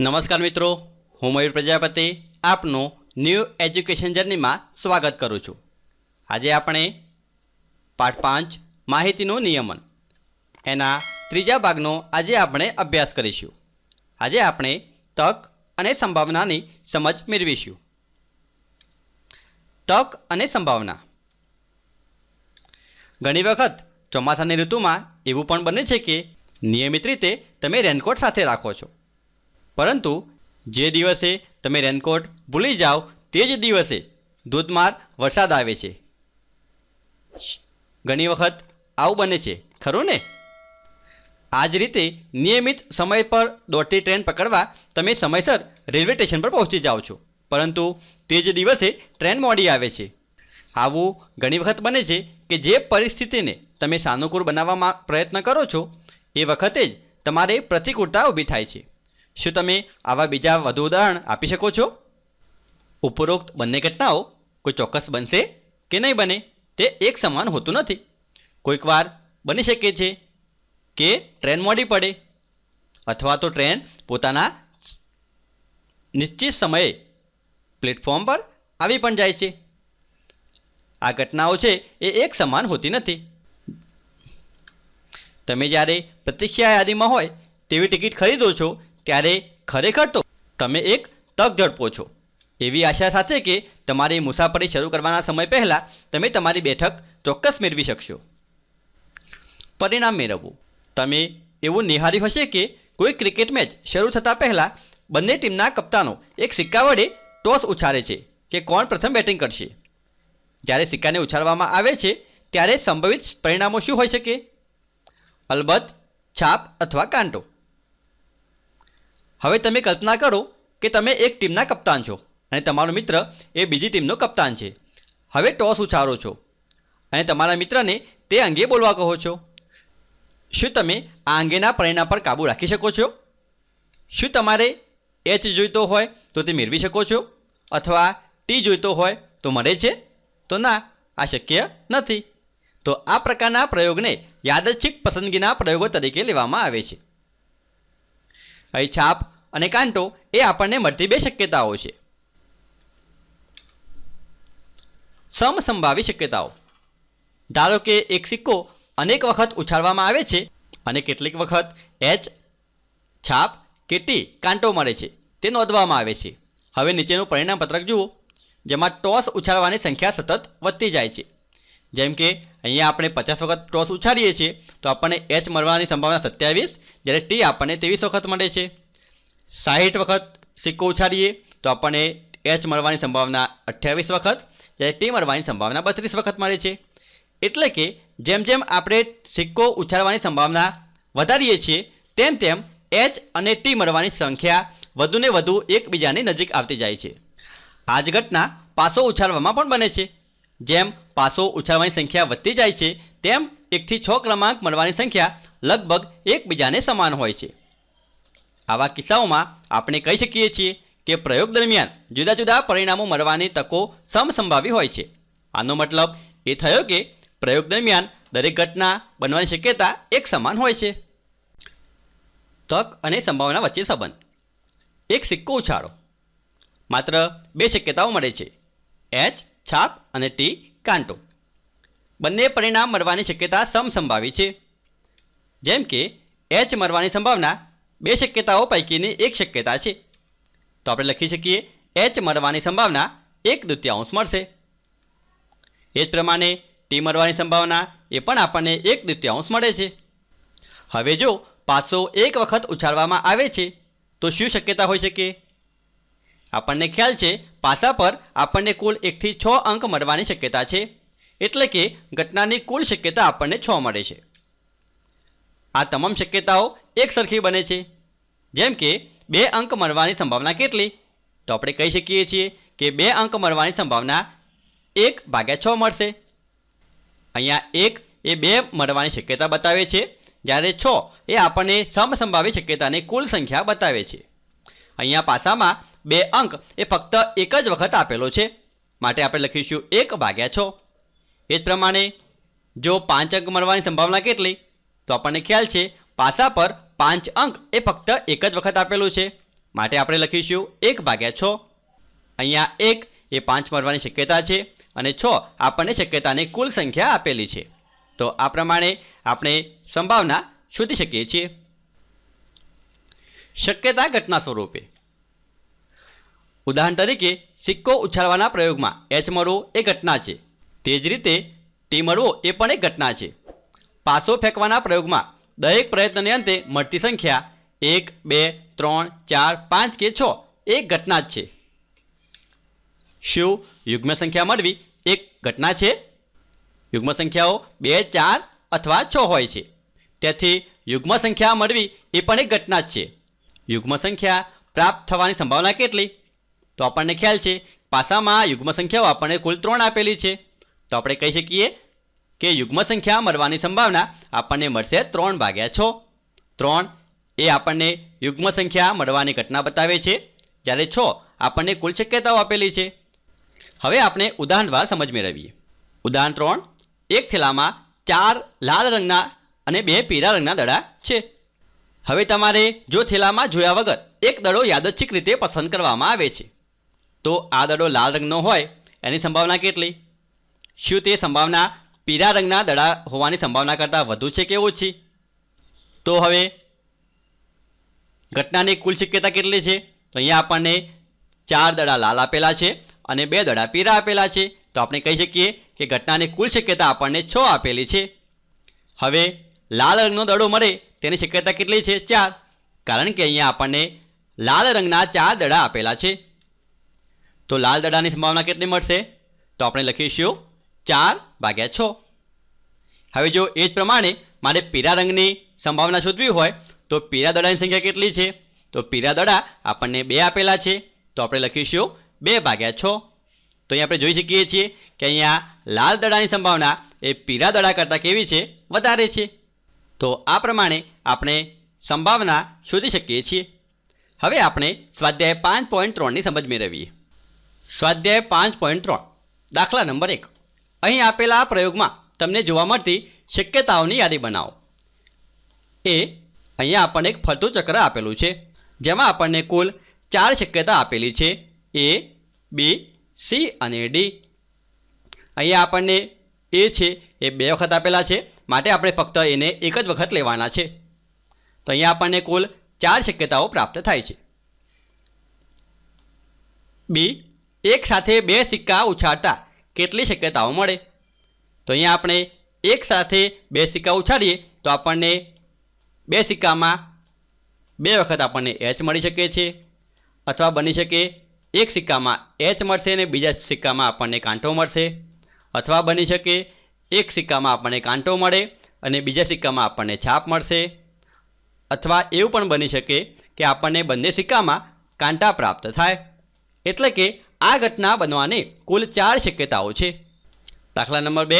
નમસ્કાર મિત્રો, હું મયુર પ્રજાપતિ આપનું ન્યૂ એજ્યુકેશન જર્નીમાં સ્વાગત કરું છું. આજે આપણે પાઠ પાંચ, માહિતીનું નિયમન. એના ત્રીજા ભાગનો આજે આપણે અભ્યાસ કરીશું. આજે આપણે તક અને સંભાવનાની સમજ મેળવીશું. તક અને સંભાવના. ઘણી વખત ચોમાસાની ઋતુમાં એવું પણ બને છે કે નિયમિત રીતે તમે રેનકોટ સાથે રાખો છો. પરંતુ જે દિવસે તમે રેનકોટ ભૂલી જાઓ, તે જ દિવસે ધોધમાર વરસાદ આવે છે. ઘણી વખત આવું બને છે, ખરું ને? આ જ રીતે નિયમિત સમય પર દોડતી ટ્રેન પકડવા તમે સમયસર રેલવે સ્ટેશન પર પહોંચી જાઓ છો. પરંતુ તે જ દિવસે ટ્રેન મોડી આવે છે. આવું ઘણી વખત બને છે કે જે પરિસ્થિતિને તમે સાનુકૂળ બનાવવામાં પ્રયત્ન કરો છો, એ વખતે જ તમારે પ્રતિકૂળતા ઊભી થાય છે. શું તમે આવા બીજા વધુ ઉદાહરણ આપી શકો છો? ઉપરોક્ત બંને ઘટનાઓ કોઈ ચોક્કસ બનશે કે નહીં બને તે એક સમાન હોતું નથી. કોઈક વાર બની શકે છે કે ટ્રેન મોડી પડે અથવા તો ટ્રેન પોતાના નિશ્ચિત સમયે પ્લેટફોર્મ પર આવી પણ જાય છે. આ ઘટનાઓ છે એ એક સમાન હોતી નથી. તમે જ્યારે પ્રતીક્ષા યાદીમાં હોય તેવી ટિકિટ ખરીદો છો ત્યારે ખરેખર તો તમે એક તક ઝડપો છો એવી આશા સાથે કે તમારી મુસાફરી શરૂ કરવાના સમય પહેલાં તમે તમારી બેઠક ચોક્કસ મેળવી શકશો. પરિણામ મેળવવું. તમે એવું નિહાળ્યું હશે કે કોઈ ક્રિકેટ મેચ શરૂ થતાં પહેલાં બંને ટીમના કપ્તાનો એક સિક્કા વડે ટોસ ઉછાળે છે કે કોણ પ્રથમ બેટિંગ કરશે. જ્યારે સિક્કાને ઉછાળવામાં આવે છે, ત્યારે સંભવિત પરિણામો શું હોઈ શકે? અલબત્ત છાપ અથવા કાંટો. હવે તમે કલ્પના કરો કે તમે એક ટીમના કપ્તાન છો અને તમારો મિત્ર એ બીજી ટીમનો કપ્તાન છે. હવે ટોસ ઉછાળો છો અને તમારા મિત્રને તે અંગે બોલવા કહો છો. શું તમે આ અંગેના પરિણામ પર કાબૂ રાખી શકો છો? શું તમારે એચ જોઈતો હોય તો તે મેળવી શકો છો? અથવા ટી જોઈતો હોય તો મળે છે? તો ના, આ શક્ય નથી. તો આ પ્રકારના પ્રયોગને યાદચ્છિક પસંદગીના પ્રયોગો તરીકે લેવામાં આવે છે. અહીં છાપ અને કાંટો એ આપણને મળતી બે શક્યતાઓ છે. સમસંભાવી શક્યતાઓ. ધારો કે એક સિક્કો અનેક વખત ઉછાળવામાં આવે છે અને કેટલીક વખત એચ, છાપ કે ટી કાંટો મળે છે, તે નોંધવામાં આવે છે. હવે નીચેનું પરિણામ પત્રક જુઓ, જેમાં ટોસ ઉછાળવાની સંખ્યા સતત વધતી જાય છે. જેમ કે અહીંયા આપણે પચાસ વખત ટોસ ઉછાળીએ છીએ, તો આપણને એચ મળવાની સંભાવના સત્યાવીસ, જ્યારે ટી આપણને ત્રેવીસ વખત મળે છે. સાહીઠ વખત સિક્કો ઉછાળીએ, તો આપણને એચ મળવાની સંભાવના અઠ્યાવીસ વખત, જ્યારે ટી મળવાની સંભાવના બત્રીસ વખત મળે છે. એટલે કે, જેમ જેમ આપણે સિક્કો ઉછાળવાની સંભાવના વધારીએ છીએ, તેમ તેમ એચ અને ટી મળવાની સંખ્યા વધુને વધુ એકબીજાની નજીક આવતી જાય છે. આ જ ઘટના પાસો ઉછાળવામાં પણ બને છે. જેમ પાસો ઉછાળવાની સંખ્યા વધતી જાય છે, તેમ એકથી છ ક્રમાંક મળવાની સંખ્યા લગભગ એકબીજાને સમાન હોય છે. આવા કિસ્સાઓમાં આપણે કહી શકીએ છીએ કે પ્રયોગ દરમિયાન જુદા જુદા પરિણામો મળવાની તકો સમસંભાવી હોય છે. આનો મતલબ એ થયો કે પ્રયોગ દરમિયાન દરેક ઘટના બનવાની શક્યતા એક સમાન હોય છે. તક અને સંભાવના વચ્ચે સંબંધ. એક સિક્કો ઉછાળો. માત્ર બે શક્યતાઓ મળે છે. એચ છાપ અને ટી કાંટો. બંને પરિણામ મળવાની શક્યતા સમસંભાવી છે. જેમ કે એચ મળવાની સંભાવના બે શક્યતાઓ પૈકીની એક શક્યતા છે. તો આપણે લખી શકીએ એચ મળવાની સંભાવના એક દ્વિતીયાંશ મળશે. એ જ પ્રમાણે ટી મળવાની સંભાવના એ પણ આપણને એક દ્વિતીયાંશ મળે છે. હવે જો પાસો એક વખત ઉછાળવામાં આવે છે, તો શું શક્યતા હોઈ શકે? આપણને ખ્યાલ છે, પાસા પર આપણને કુલ એકથી છ અંક મળવાની શક્યતા છે. એટલે કે ઘટનાની કુલ શક્યતા આપણને છ મળે છે. આ તમામ શક્યતાઓ એક સરખી બને છે. જેમ કે, બે અંક મળવાની સંભાવના કેટલી? તો આપણે કહી શકીએ છીએ કે બે અંક મળવાની સંભાવના એક ભાગ્યા છ મળશે. અહીંયા એક એ બે મળવાની શક્યતા બતાવે છે. જ્યારે છ એ આપણને સમસંભાવી શક્યતાની કુલ સંખ્યા બતાવે છે. અહીંયા પાસામાં બે અંક. એ ફક્ત એક જ વખત આપેલો છે. માટે આપણે લખીશું એક ભાગ્યા છ. એ જ પ્રમાણે જો પાંચ અંક મળવાની સંભાવના કેટલી? તો આપણને ખ્યાલ છે, પાસા પર પાંચ અંક એ ફક્ત એક જ વખત આપેલું છે. માટે આપણે લખીશું એક ભાગ્યા છ. અહીંયા એક એ પાંચ મળવાની શક્યતા છે અને છ આપણને શક્યતાની કુલ સંખ્યા આપેલી છે. તો આ પ્રમાણે આપણે સંભાવના શોધી શકીએ છીએ. શક્યતા ઘટના સ્વરૂપે ઉદાહરણ તરીકે, સિક્કો ઉછાળવાના પ્રયોગમાં એચ મળવો એ ઘટના છે. તે જ રીતે ટી મળવો એ પણ એક ઘટના છે. પાસો ફેંકવાના પ્રયોગમાં, દરેક પ્રયત્નને અંતે મળતી સંખ્યા એક, બે, ત્રણ, ચાર, પાંચ કે છ એ ઘટના જ છે. શું યુગ્મ સંખ્યા મળવી એક ઘટના છે? યુગ્મ સંખ્યાઓ બે, ચાર અથવા છ હોય છે. તેથી યુગ્મ સંખ્યા મળવી એ પણ એક ઘટના જ છે. યુગ્મ સંખ્યા પ્રાપ્ત થવાની સંભાવના કેટલી? તો આપણને ખ્યાલ છે, પાસામાં યુગ્મ સંખ્યાઓ આપણને કુલ ત્રણ આપેલી છે. તો આપણે કહી શકીએ કે યુગ્મ સંખ્યા મળવાની સંભાવના આપણને મળશે ત્રણ ભાગ્યા છ. ત્રણ એ આપણને યુગ્મ સંખ્યા મળવાની ઘટના બતાવે છે. જ્યારે છ આપણને કુલ શક્યતાઓ આપેલી છે. હવે આપણે ઉદાહરણ દ્વારા સમજ મેળવીએ. ઉદાહરણ ત્રણ, એક થેલામાં ચાર લાલ રંગના અને બે પીળા રંગના દડા છે. હવે તમારે જો થેલામાં જોયા વગર એક દડો યાદચ્છિક રીતે પસંદ કરવામાં આવે છે. તો આ દડો લાલ રંગનો હોય, એની સંભાવના કેટલી? શું તે સંભાવના પીળા રંગના દડા હોવાની સંભાવના કરતાં વધુ છે કે ઓછી? તો હવે ઘટનાની કુલ શક્યતા કેટલી છે? તો અહીંયા આપણને ચાર દડા લાલ આપેલા છે અને બે દડા પીળા આપેલા છે. તો આપણે કહી શકીએ કે ઘટનાની કુલ શક્યતા આપણને છ આપેલી છે. હવે લાલ રંગનો દડો મળે તેની શક્યતા કેટલી છે? ચાર. કારણ કે અહીંયા આપણને લાલ રંગના ચાર દડા આપેલા છે. તો લાલ દડાની સંભાવના કેટલી મળશે? તો આપણે લખીશું ચાર ભાગ્યા છ. હવે જો એ જ પ્રમાણે મારે પીળા રંગની સંભાવના શોધવી હોય, તો પીળા દડાની સંખ્યા કેટલી છે? તો પીળા દડા આપણને બે આપેલા છે. તો આપણે લખીશું બે ભાગ્યા છ. તો અહીં આપણે જોઈ શકીએ છીએ કે અહીંયા લાલ દડાની સંભાવના એ પીળા દડા કરતાં કેવી છે? વધારે છે. તો આ પ્રમાણે આપણે સંભાવના શોધી શકીએ છીએ. હવે આપણે સ્વાધ્યાય પાંચ પોઈન્ટ ત્રણની સમજ મેળવીએ. સ્વાધ્યાય પાંચ પોઈન્ટ ત્રણ. દાખલા નંબર એક. અહીં આપેલા પ્રયોગમાં તમને જોવા મળતી શક્યતાઓની યાદી બનાવો. એ અહીંયા આપણને એક ફરતું ચક્ર આપેલું છે, જેમાં આપણને કુલ ચાર શક્યતા આપેલી છે, એ, બી, સી અને ડી. અહીંયા આપણને એ છે, એ બે વખત આપેલા છે, માટે આપણે ફક્ત એને એક જ વખત લેવાના છે. તો અહીંયા આપણને કુલ ચાર શક્યતાઓ પ્રાપ્ત થાય છે. બી એક સાથે બે સિક્કા ઉછાળતા કેટલી શક્યતાઓ મળે? તો અહીંયા આપણે એક સાથે બે સિક્કા ઉછાળીએ તો આપણને બે સિક્કામાં બે વખત આપણને એચ મળી શકે છે. અથવા બની શકે એક સિક્કામાં એચ મળશે અને બીજા સિક્કામાં આપણને કાંટો મળશે. અથવા બની શકે એક સિક્કામાં આપણને કાંટો મળે અને બીજા સિક્કામાં આપણને છાપ મળશે. અથવા એવું પણ બની શકે કે આપણને બંને સિક્કામાં કાંટા પ્રાપ્ત થાય. એટલે કે આ ઘટના બનવાની કુલ ચાર શક્યતાઓ છે. દાખલા નંબર બે,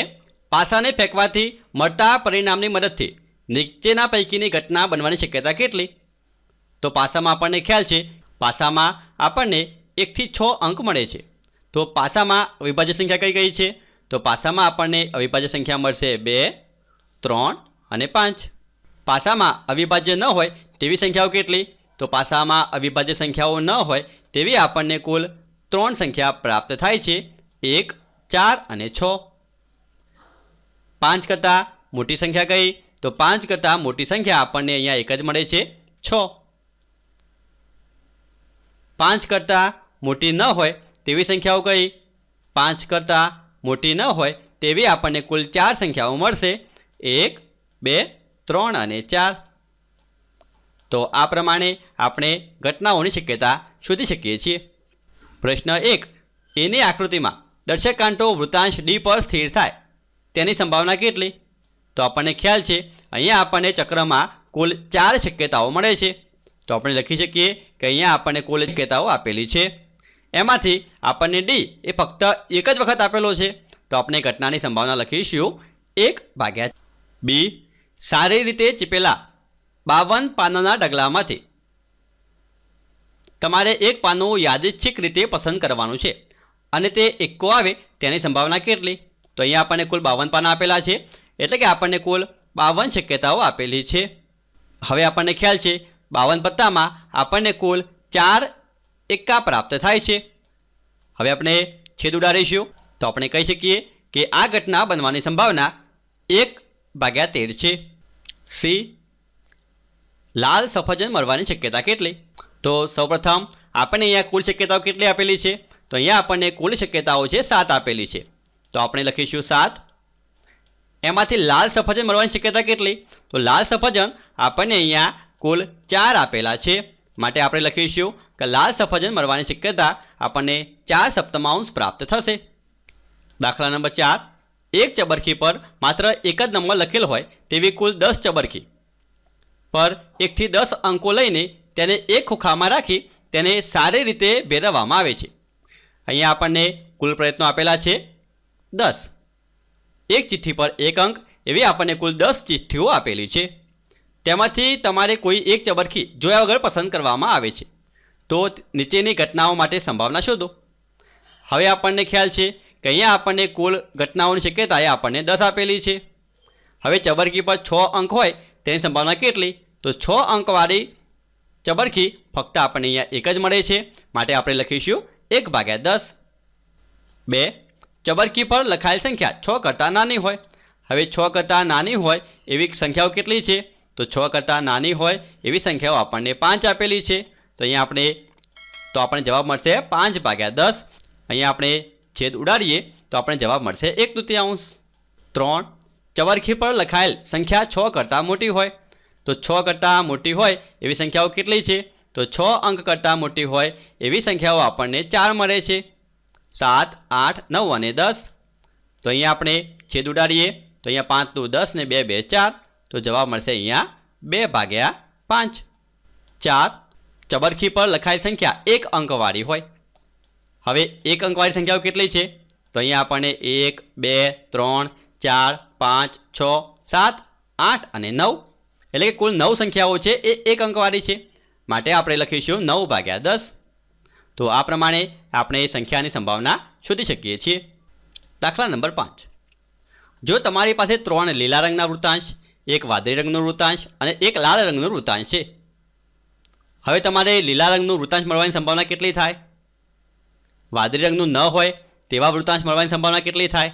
પાસાને ફેંકવાથી મળતા પરિણામની મદદથી નીચેના પૈકીની ઘટના બનવાની શક્યતા કેટલી? તો પાસામાં આપણને ખ્યાલ છે, પાસામાં આપણને એકથી છ અંક મળે છે. તો પાસામાં અવિભાજ્ય સંખ્યા કઈ કઈ છે? તો પાસામાં આપણને અવિભાજ્ય સંખ્યા મળશે બે, ત્રણ અને પાંચ. પાસામાં અવિભાજ્ય ન હોય તેવી સંખ્યાઓ કેટલી? તો પાસામાં અવિભાજ્ય સંખ્યાઓ ન હોય તેવી આપણને કુલ ત્રણ સંખ્યા પ્રાપ્ત થાય છે. એક, ચાર અને છ. પાંચ કરતાં મોટી સંખ્યા કઈ? તો પાંચ કરતાં મોટી સંખ્યા આપણને અહીંયા એક જ મળે છે. છ. પાંચ કરતાં મોટી ન હોય તેવી સંખ્યાઓ કઈ? પાંચ કરતાં મોટી ન હોય તેવી આપણને કુલ ચાર સંખ્યાઓ મળશે. એક, બે, ત્રણ અને ચાર. તો આ પ્રમાણે આપણે ઘટનાઓની શક્યતા શોધી શકીએ છીએ. પ્રશ્ન એક, એની આકૃતિમાં દર્શકાંટો વૃતાંશ ડી પર સ્થિર થાય. તેની સંભાવના કેટલી? તો આપણને ખ્યાલ છે, અહીંયા આપણને ચક્રમાં કુલ ચાર શક્યતાઓ મળે છે. તો આપણે લખી શકીએ કે અહીંયા આપણને કુલ શક્યતાઓ આપેલી છે. એમાંથી આપણને ડી એ ફક્ત એક જ વખત આપેલો છે. તો આપણે ઘટનાની સંભાવના લખીશું એક ભાગ્યા બી સારી રીતે ચીપેલા બાવન પાનાના ડગલામાંથી તમારે એક પાનું યાદચ્છિક રીતે પસંદ કરવાનું છે. અને તે એકો આવે તેની સંભાવના કેટલી? તો અહીંયા આપણને કુલ બાવન પાના આપેલા છે. એટલે કે આપણને કુલ બાવન શક્યતાઓ આપેલી છે. હવે આપણને ખ્યાલ છે, બાવન પત્તામાં આપણને કુલ ચાર એકા પ્રાપ્ત થાય છે. હવે આપણે છેદ ઉડાડીશું. તો આપણે કહી શકીએ કે આ ઘટના બનવાની સંભાવના એક ભાગ્યા તેર છે. સી. લાલ સફરજન મળવાની શક્યતા કેટલી? તો સૌપ્રથમ આપણને અહીંયા કુલ શક્યતાઓ કેટલી આપેલી છે? તો અહીંયા આપણને કુલ શક્યતાઓ છે સાત આપેલી છે. તો આપણે લખીશું સાત. એમાંથી લાલ સફરજન મળવાની શક્યતા કેટલી? તો લાલ સફરજન આપણને અહીંયા કુલ ચાર આપેલા છે. માટે આપણે લખીશું કે લાલ સફરજન મળવાની શક્યતા આપણને ચાર સપ્તમાંશ પ્રાપ્ત થશે. દાખલા નંબર ચાર. એક ચબરખી પર માત્ર એક જ નંબર લખેલ હોય તેવી કુલ દસ ચબરખી પર એકથી દસ અંકો લઈને તેને એક ખોખામાં રાખી તેને સારી રીતે ભેરવવામાં આવે છે. અહીંયા આપણને કુલ પ્રયત્નો આપેલા છે. દસ. એક ચિઠ્ઠી પર એક અંક એવી આપણને કુલ દસ ચિઠ્ઠીઓ આપેલી છે. તેમાંથી તમારે કોઈ એક ચબરખી જોયા વગર પસંદ કરવામાં આવે છે. તો નીચેની ઘટનાઓ માટે સંભાવના શોધો. હવે આપણને ખ્યાલ છે કે અહીંયા આપણને કુલ ઘટનાઓની શક્યતા એ આપણને દસ આપેલી છે. હવે ચબરકી પર છ અંક હોય તેની સંભાવના કેટલી? તો છ અંકવાળી ચબરખી ફક્ત આપણને અહીંયા એક જ મળે છે. માટે આપણે લખીશું એક ભાગ્યા દસ. બે, ચબરખી પર લખાયેલ સંખ્યા છ કરતાં નાની હોય. હવે છ કરતાં નાની હોય એવી સંખ્યાઓ કેટલી છે? તો છ કરતાં નાની હોય એવી સંખ્યાઓ આપણને પાંચ આપેલી છે. તો અહીંયા આપણે, તો આપણને જવાબ મળશે પાંચ ભાગ્યા દસ. અહીંયા આપણે છેદ ઉડાડીએ તો આપણને જવાબ મળશે એક તૃતીયાંશ. ત્રણ, ચબરખી પર લખાયેલ સંખ્યા છ કરતાં મોટી હોય. તો છ કરતાં મોટી હોય એવી સંખ્યાઓ કેટલી છે? તો છ અંક કરતાં મોટી હોય એવી સંખ્યાઓ આપણને ચાર મળે છે. સાત, આઠ, નવ અને દસ. તો અહીંયા આપણે છેદ ઉડાડીએ. તો અહીંયા પાંચનું દસ ને બે બે, ચાર. તો જવાબ મળશે અહીંયા બે ભાગ્યા પાંચ. ચાર, ચબરખી પર લખાયેલ સંખ્યા એક અંકવાળી હોય. હવે એક અંકવાળી સંખ્યાઓ કેટલી છે? તો અહીંયા આપણને એક, બે, ત્રણ, ચાર, પાંચ, છ, સાત, આઠ અને નવ એટલે કે કુલ નવ સંખ્યાઓ છે, એ એક અંકવાળી છે. માટે આપણે લખીશું નવ ભાગ્યા દસ. તો આ પ્રમાણે આપણે એ સંખ્યાની સંભાવના શોધી શકીએ છીએ. દાખલા નંબર પાંચ. જો તમારી પાસે ત્રણ લીલા રંગના વૃત્તાંશ, એક વાદળી રંગનો વૃત્તાંશ અને એક લાલ રંગનો વૃત્તાંશ છે. હવે તમારે લીલા રંગનું વૃત્તાંશ મળવાની સંભાવના કેટલી થાય? વાદળી રંગનું ન હોય તેવા વૃત્તાંશ મળવાની સંભાવના કેટલી થાય?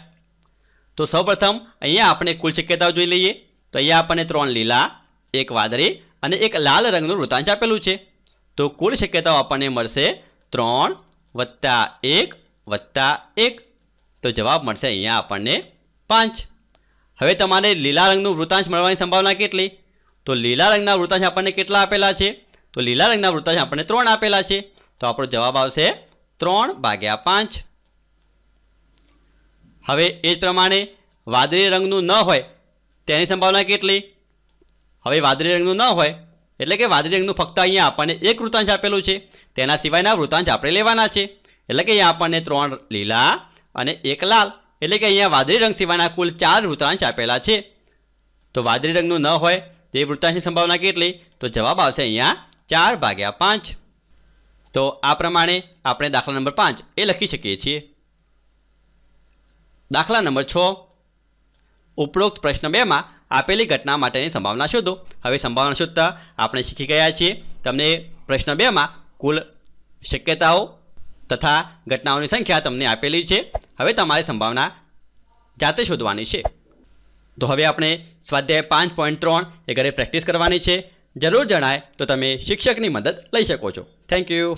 તો સૌપ્રથમ અહીંયા આપણે કુલ શક્યતાઓ જોઈ લઈએ. તો અહીંયા આપણને ત્રણ લીલા એક વાદળી અને એક લાલ રંગનું વૃતાંશ આપેલું છે. તો કુલ શક્યતાઓ આપણને મળશે ત્રણ વત્તા એક વત્તા એક. તો જવાબ મળશે અહીંયા આપણને પાંચ. હવે તમારે લીલા રંગનું વૃતાંશ મળવાની સંભાવના કેટલી? તો લીલા રંગના વૃતાંશ આપણને કેટલા આપેલા છે? તો લીલા રંગના વૃતાંશ આપણને ત્રણ આપેલા છે. તો આપણો જવાબ આવશે ત્રણ ભાગ્યા પાંચ. હવે એ જ પ્રમાણે વાદળી રંગનું ન હોય, તેની સંભાવના કેટલી? હવે વાદળી રંગનું ન હોય, એટલે કે વાદળી રંગનું ફક્ત અહીંયા આપણને એક વૃતાંશ આપેલું છે. તેના સિવાયના વૃતાંશ આપણે લેવાના છે. એટલે કે અહીંયા આપણને ત્રણ લીલા અને એક લાલ. એટલે કે અહીંયા વાદળી રંગ સિવાયના કુલ ચાર વૃતાંશ આપેલા છે. તો વાદળી રંગનું ન હોય, તે વૃતાંશની સંભાવના કેટલી? તો જવાબ આવશે અહીંયા ચાર ભાગ્યા પાંચ. તો આ પ્રમાણે આપણે દાખલા નંબર પાંચ એ લખી શકીએ છીએ. દાખલા નંબર છ. ઉપરોક્ત પ્રશ્ન બેમાં આપેલી ઘટના માટેની સંભાવના શોધો. હવે સંભાવના શોધતા આપણે શીખી ગયા છીએ. તમને પ્રશ્ન બેમાં કુલ શક્યતાઓ તથા ઘટનાઓની સંખ્યા તમને આપેલી છે. હવે તમારે સંભાવના જાતે શોધવાની છે. તો હવે આપણે સ્વાધ્યાય પાંચ પોઈન્ટ ત્રણ એ ઘરે પ્રેક્ટિસ કરવાની છે. જરૂર જણાય તો તમે શિક્ષકની મદદ લઈ શકો છો. Thank you